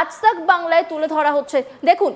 আজ তাক বাংলায় তুলে ধরা হচ্ছে। দেখুন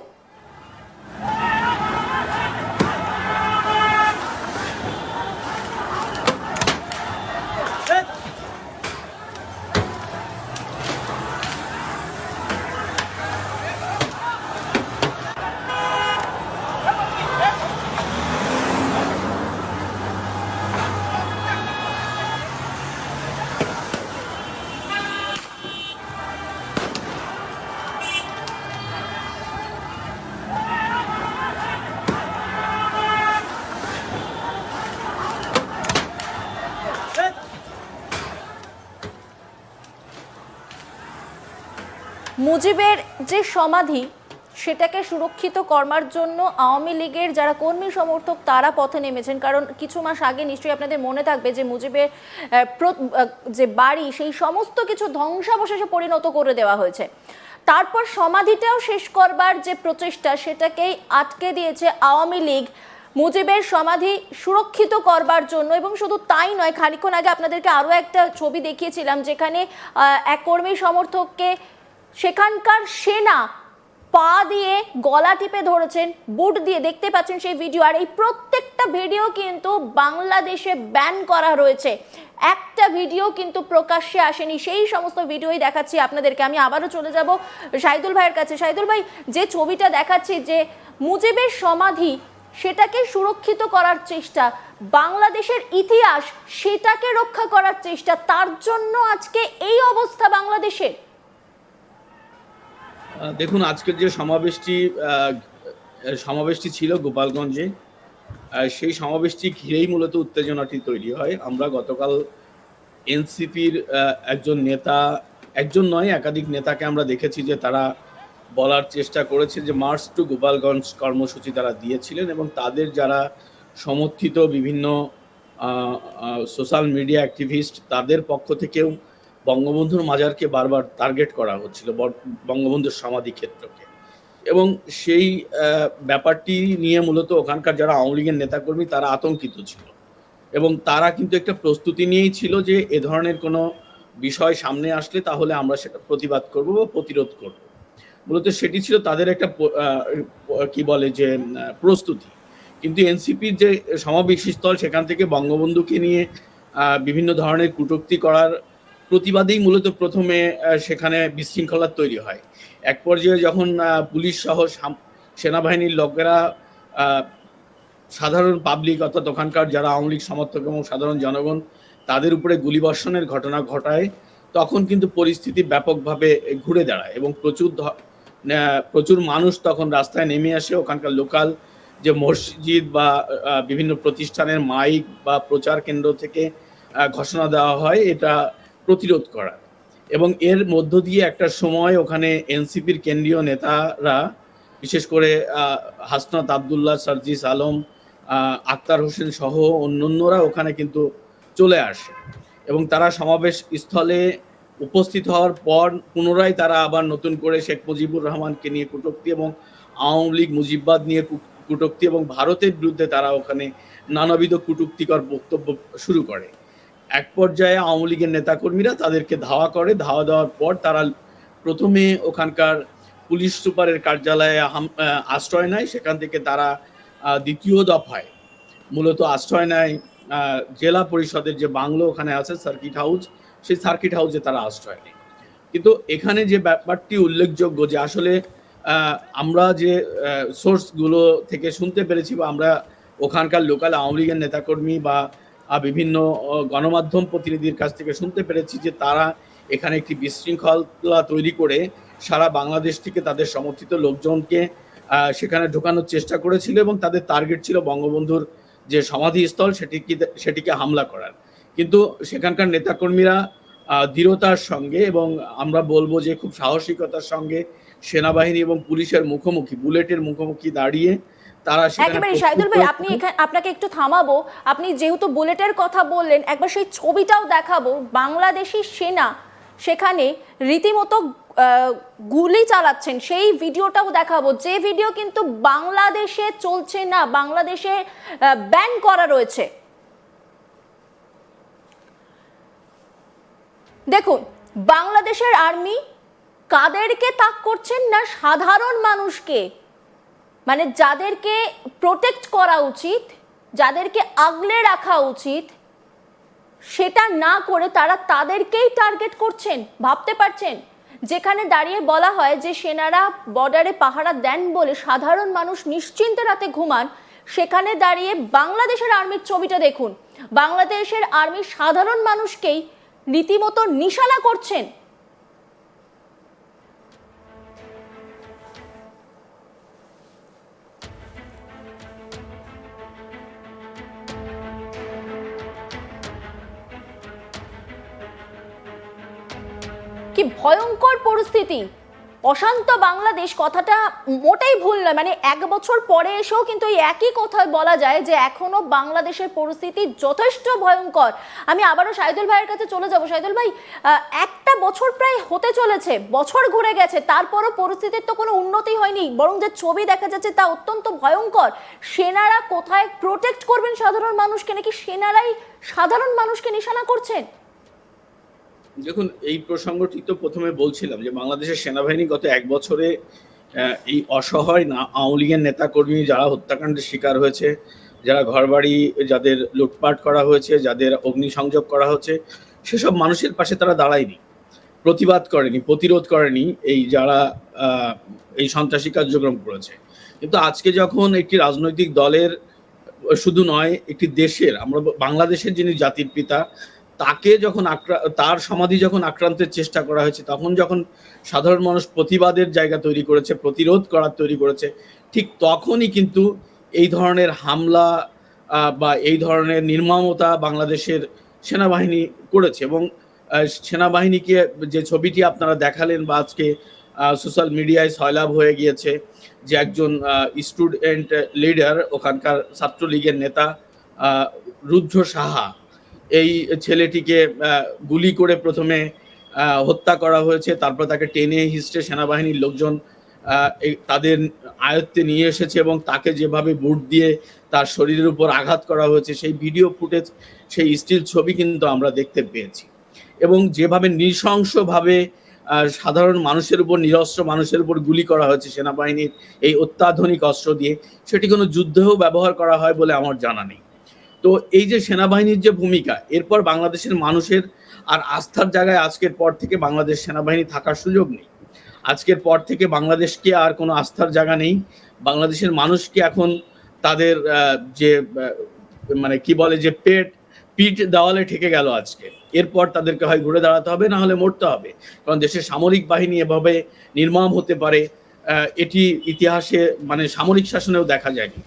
মুজিবের যে সমাধি, সেটাকে সুরক্ষিত করবার জন্য আওয়ামী লীগের যারা কর্মী সমর্থক, তারা পথে নেমেছেন। কারণ কিছু মাস আগে নিশ্চয়ই আপনাদের মনে থাকবে যে মুজিবের যে বাড়ি, সেই সমস্ত কিছু ধ্বংসাবশেষে পরিণত করে দেওয়া হয়েছে। তারপর সমাধিটাও শেষ করবার যে প্রচেষ্টা, সেটাকেই আটকে দিয়েছে আওয়ামী লীগ। মুজিবের সমাধি সুরক্ষিত করবার জন্য, এবং শুধু তাই নয়, খানিকক্ষণ আগে আপনাদেরকে আরও একটা ছবি দেখিয়েছিলাম, যেখানে এক কর্মী সমর্থককে সেখানকার সেনা পা দিয়ে গলা টিপে ধরেছেন, বুট দিয়ে। দেখতে পাচ্ছেন সেই ভিডিও, আর এই প্রত্যেকটা ভিডিও কিন্তু বাংলাদেশে ব্যান করা রয়েছে। একটা ভিডিও কিন্তু প্রকাশ্যে আসেনি, সেই সমস্ত ভিডিওই দেখাচ্ছি আপনাদেরকে। আমি আবারও চলে যাব সাইদুল ভাইয়ের কাছে। সাইদুল ভাই, যে ছবিটা দেখাচ্ছি যে মুজিবের সমাধি, সেটাকে সুরক্ষিত করার চেষ্টা, বাংলাদেশের ইতিহাস সেটাকে রক্ষা করার চেষ্টা, তার জন্য আজকে এই অবস্থা বাংলাদেশের। দেখুন, আজকের যে সমাবেশটি সমাবেশটি ছিল গোপালগঞ্জে সেই সমাবেশটি ঘিরেই মূলত উত্তেজনাটি তৈরি হয়। আমরা গতকাল এনসিপির একজন নেতা, একজন নয়, একাধিক নেতাকে আমরা দেখেছি যে তারা বলার চেষ্টা করেছে যে মার্চ টু গোপালগঞ্জ কর্মসূচি তারা দিয়েছিলেন এবং তাদের যারা সমর্থিত বিভিন্ন সোশ্যাল মিডিয়া অ্যাক্টিভিস্ট, তাদের পক্ষ থেকেও বঙ্গবন্ধুর মাজারকে বারবার টার্গেট করা হচ্ছিল বঙ্গবন্ধুর সমাধি ক্ষেত্রকে। এবং সেই ব্যাপারটি নিয়ে মূলত ওখানকার যারা আওয়ামী লীগের নেতাকর্মী তারা আতঙ্কিত ছিল। এবং তারা কিন্তু একটা প্রস্তুতি নিয়েই ছিল যে এ ধরনের কোনো বিষয় সামনে আসলে তাহলে আমরা সেটা প্রতিবাদ করব বা প্রতিরোধ করব। মূলত সেটি ছিল তাদের একটা কি বলে যে প্রস্তুতি। কিন্তু এনসিপির যে সমাবেশ স্থল সেখান থেকে বঙ্গবন্ধুকে নিয়ে বিভিন্ন ধরনের কটূক্তি করার প্রতিবাদেই মূলত প্রথমে সেখানে বিশৃঙ্খলা তৈরি হয়। এক পর্যায়ে যখন পুলিশ সহ সেনাবাহিনীর লোকেরা সাধারণ পাবলিক অর্থাৎ ওখানকার যারা আওয়ামী লীগ সমর্থক এবং সাধারণ জনগণ, তাদের উপরে গুলিবর্ষণের ঘটনা ঘটায়, তখন কিন্তু পরিস্থিতি ব্যাপকভাবে ঘুরে দাঁড়ায় এবং প্রচুর প্রচুর মানুষ তখন রাস্তায় নেমে আসে। ওখানকার লোকাল যে মসজিদ বা বিভিন্ন প্রতিষ্ঠানের মাইক বা প্রচার কেন্দ্র থেকে ঘোষণা দেওয়া হয়। এটা প্রতিরোধ করা। এবং এর মধ্য দিয়ে একটা সময় ওখানে এনসিপির কেন্দ্রীয় নেতারা, বিশেষ করে হাসনাত আবদুল্লাহ, সার্জিস আলম আক্তার হোসেন সহ অন্যান্যরা ওখানে কিন্তু চলে আসে। এবং তারা সমাবেশ স্থলে উপস্থিত হওয়ার পর পুনরায় তারা আবার নতুন করে শেখ মুজিবুর রহমানকে নিয়ে কটূক্তি এবং আওয়ামী লীগ মুজিববাদ নিয়ে কটূক্তি এবং ভারতের বিরুদ্ধে তারা ওখানে নানাবিধ কটূক্তিকর বক্তব্য শুরু করে। এক পর্যায়ে আওয়ামী লীগের নেতাকর্মীরা তাদেরকে ধাওয়া করে। ধাওয়া দেওয়ার পর তারা প্রথমে ওখানকার পুলিশ সুপারের কার্যালয়ে আশ্রয় নেয়। সেখান থেকে তারা দ্বিতীয় দফায় মূলত আশ্রয় নেয় জেলা পরিষদের যে বাংলো ওখানে আছে, সার্কিট হাউস, সেই সার্কিট হাউসে তারা আশ্রয় নেয়। কিন্তু এখানে যে ব্যাপারটি উল্লেখযোগ্য যে আসলে আমরা যে সোর্সগুলো থেকে শুনতে পেরেছি বা আমরা ওখানকার লোকাল আওয়ামী লীগের নেতাকর্মী বা বিভিন্ন গণমাধ্যম প্রতিনিধির কাছ থেকে শুনতে পেরেছি যে তারা এখানে একটি বিশৃঙ্খলা তৈরি করে সারা বাংলাদেশ থেকে তাদের সমর্থিত লোকজনকে সেখানে ঢোকানোর চেষ্টা করেছিল এবং তাদের টার্গেট ছিল বঙ্গবন্ধুর যে সমাধিস্থল সেটিকে সেটিকে হামলা করার। কিন্তু সেখানকার নেতাকর্মীরা দৃঢ়তার সঙ্গে এবং আমরা বলব যে খুব সাহসিকতার সঙ্গে সেনাবাহিনী এবং পুলিশের মুখোমুখি, বুলেটের মুখোমুখি দাঁড়িয়ে তারা একেবারে শাহিদুল ভাই আপনি এখানে আপনাকে একটু থামাবো। আপনি যেহেতু বুলেটের কথা বললেন একবার সেই ছবিটাও দেখাবো। বাংলাদেশি সেনা সেখানে রীতিমতো গুলি চালাচ্ছেন। সেই ভিডিওটাও দেখাবো। যে ভিডিও কিন্তু বাংলাদেশে চলছে না বাংলাদেশে ব্যান করা রয়েছে। দেখুন বাংলাদেশের আর্মি কাদেরকে তাক করছেন না সাধারণ মানুষকে? মানে যাদেরকে প্রোটেক্ট করা উচিত, যাদেরকে আগলে রাখা উচিত, সেটা না করে তারা তাদেরকেই টার্গেট করছেন, ভাবতে পারছেন। যেখানে দাঁড়িয়ে বলা হয় যে সেনারা বর্ডারে পাহারা দেন বলে সাধারণ মানুষ নিশ্চিন্তে রাতে ঘুমান, সেখানে দাঁড়িয়ে বাংলাদেশের আর্মির ছবিটা দেখুন। বাংলাদেশের আর্মি সাধারণ মানুষকেই রীতিমতো নিশানা করছেন। কি ভয়ঙ্কর পরিস্থিতি? অশান্ত বাংলাদেশ কথাটা মোটেই ভুল নয়। মানে এক বছর পরে এসেও কিন্তু এই একই কথায় বলা যায় যে এখনও বাংলাদেশের পরিস্থিতি যথেষ্ট ভয়ঙ্কর। আমি আবারও সাইদুল ভাইয়ের কাছে চলে যাব। সাইদুল ভাই একটা বছর প্রায় হতে চলেছে, বছর ঘুরে গেছে, তারপরও পরিস্থিতির তো কোনো উন্নতি হয়নি, বরং যে ছবি দেখা যাচ্ছে তা অত্যন্ত ভয়ঙ্কর। সেনারা কোথায় প্রোটেক্ট করবেন সাধারণ মানুষকে, নাকি সেনারাই সাধারণ মানুষকে নিশানা করছেন? দেখুন, এই প্রসঙ্গটি তো প্রথমে বলছিলাম যে বাংলাদেশের সেনাবাহিনী গত এক বছরে এই অসহায় না, আওয়ামী লীগের নেতাকর্মী যারা হত্যাকাণ্ডের শিকার হয়েছে, যারা ঘরবাড়ি যাদের লুটপাট করা হয়েছে, যাদের অগ্নিসংযোগ করা হচ্ছে, সেসব মানুষের পাশে তারা দাঁড়ায়নি, প্রতিবাদ করেনি, প্রতিরোধ করেনি এই যারা এই সন্ত্রাসী কার্যক্রম করেছে। কিন্তু আজকে যখন একটি রাজনৈতিক দলের, শুধু নয়, একটি দেশের, আমরা বাংলাদেশের যিনি জাতির পিতা তাকে যখন তার সমাধি যখন আক্রান্তের চেষ্টা করা হয়েছে, তখন যখন সাধারণ মানুষ প্রতিবাদের জায়গা তৈরি করেছে, প্রতিরোধ করার তৈরি করেছে, ঠিক তখনই কিন্তু এই ধরনের হামলা বা এই ধরনের নির্মমতা বাংলাদেশের সেনাবাহিনী করেছে এবং সেনাবাহিনীকে যে ছবিটি আপনারা দেখালেন বা আজকে সোশ্যাল মিডিয়ায় সয়লাভ হয়ে গিয়েছে যে একজন স্টুডেন্ট লিডার, ওখানকার ছাত্রলীগের নেতা রুদ্র সাহা এই ছেলেটিকে গুলি করে প্রথমে হত্যা করা হয়েছে, তারপর তাকে টেনে হিস্টে সেনাবাহিনীর লোকজন তাদের আয়ত্তে নিয়ে এসেছে এবং তাকে যেভাবে বুট দিয়ে তার শরীরের উপর আঘাত করা হয়েছে, সেই ভিডিও ফুটেজ, সেই স্টিল ছবি কিন্তু আমরা দেখতে পেয়েছি। এবং যেভাবে নৃশংসভাবে সাধারণ মানুষের উপর, নিরস্ত্র মানুষের উপর গুলি করা হয়েছে সেনাবাহিনীর এই অত্যাধুনিক অস্ত্র দিয়ে, সেটি কোনো যুদ্ধেও ব্যবহার করা হয় বলে আমার জানা নেই। তো এই যে সেনাবাহিনীর যে ভূমিকা, এরপর বাংলাদেশের মানুষের আর আস্থার জায়গায় আজকের পর থেকে বাংলাদেশ সেনাবাহিনী থাকার সুযোগ নেই। আজকের পর থেকে বাংলাদেশকে আর কোনো আস্থার জায়গা নেই। বাংলাদেশের মানুষকে এখন তাদের যে মানে কি বলে যে পেট, পিঠ দেওয়ালে ঠেকে গেল আজকে। এরপর তাদেরকে হয় ঘুরে দাঁড়াতে হবে, না হলে মরতে হবে। কারণ দেশের সামরিক বাহিনী এভাবে নির্মম হতে পারে এটি ইতিহাসে মানে সামরিক শাসনেও দেখা যায়নি।